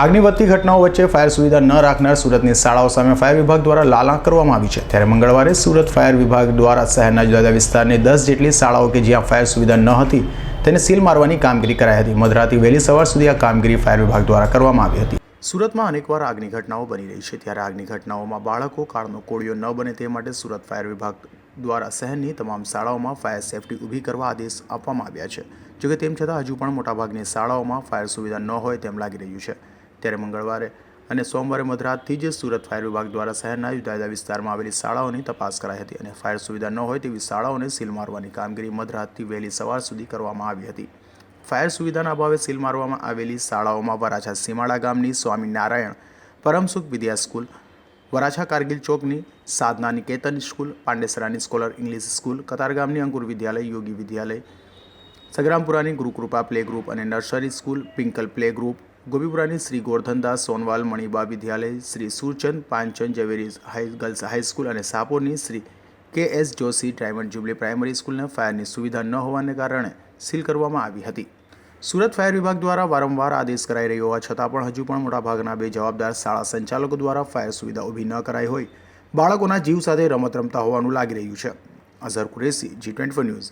આગની વધતી ઘટનાઓ વચ્ચે ફાયર સુવિધા ન રાખનાર સુરતની શાળાઓ સામે ફાયર વિભાગ દ્વારા લાલાંક કરવામાં આવી છે. ત્યારે મંગળવારે સુરત ફાયર વિભાગ દ્વારા શહેરના જુદા જુદા વિસ્તારની દસ જેટલી શાળાઓ કે જ્યાં ફાયર સુવિધા ન હતી, તેને સીલ મારવાની કામગીરી કરાઈ હતી. મધરાતી વહેલી સવાર સુધી આ કામગીરી ફાયર વિભાગ દ્વારા કરવામાં આવી હતી. સુરતમાં અનેકવાર આગની ઘટનાઓ બની રહી છે. ત્યારે આગની ઘટનાઓમાં બાળકો કાળનો કોળિયો ન બને તે માટે સુરત ફાયર વિભાગ દ્વારા શહેરની તમામ શાળાઓમાં ફાયર સેફટી ઊભી કરવા આદેશ આપવામાં આવ્યા છે. જોકે તેમ છતાં હજુ પણ મોટાભાગની શાળાઓમાં ફાયર સુવિધા ન હોય તેમ લાગી રહ્યું છે. ત્યારે મંગળવારે અને સોમવારે મધરાતથી જ સુરત ફાયર વિભાગ દ્વારા શહેરના જુદા જુદા વિસ્તારમાં આવેલી શાળાઓની તપાસ કરાઈ હતી અને ફાયર સુવિધા ન હોય તેવી શાળાઓને સીલ મારવાની કામગીરી મધરાતથી વહેલી સવાર સુધી કરવામાં આવી હતી. ફાયર સુવિધાના અભાવે સીલ મારવામાં આવેલી શાળાઓમાં વરાછા સીમાડા ગામની સ્વામિનારાયણ પરમસુખ વિદ્યા સ્કૂલ, વરાછા કારગિલ ચોકની સાધના નિકેતન સ્કૂલ, પાંડેસરાની સ્કોલર ઇંગ્લિશ સ્કૂલ કતારગામની અંકુર વિદ્યાલય, યોગી વિદ્યાલય, સગરામપુરાની ગુરુકૃપા પ્લે ગ્રુપ અને nursery school, Pinkal play group ગોપીપુરાની Shri Gordhandas Sonwal Maniba Vidyalaya, Shri Surchand Panchan Zaveri girls high school અને સાપોરની Shri K S Joshi diamond jubilee primary સ્કૂલને ફાયરની સુવિધા ન હોવાને કારણે સીલ કરવામાં આવી હતી. સુરત ફાયર વિભાગ દ્વારા વારંવાર આદેશ કરાઈ રહ્યો હોવા છતાં પણ હજુ પણ મોટાભાગના બે જવાબદાર શાળા સંચાલકો દ્વારા ફાયર સુવિધા ઊભી ન કરાઈ હોય. બાળકોના જીવ સાથે રમત રમતા હોવાનું લાગી રહ્યું છે. Azhar Qureshi, G twenty news.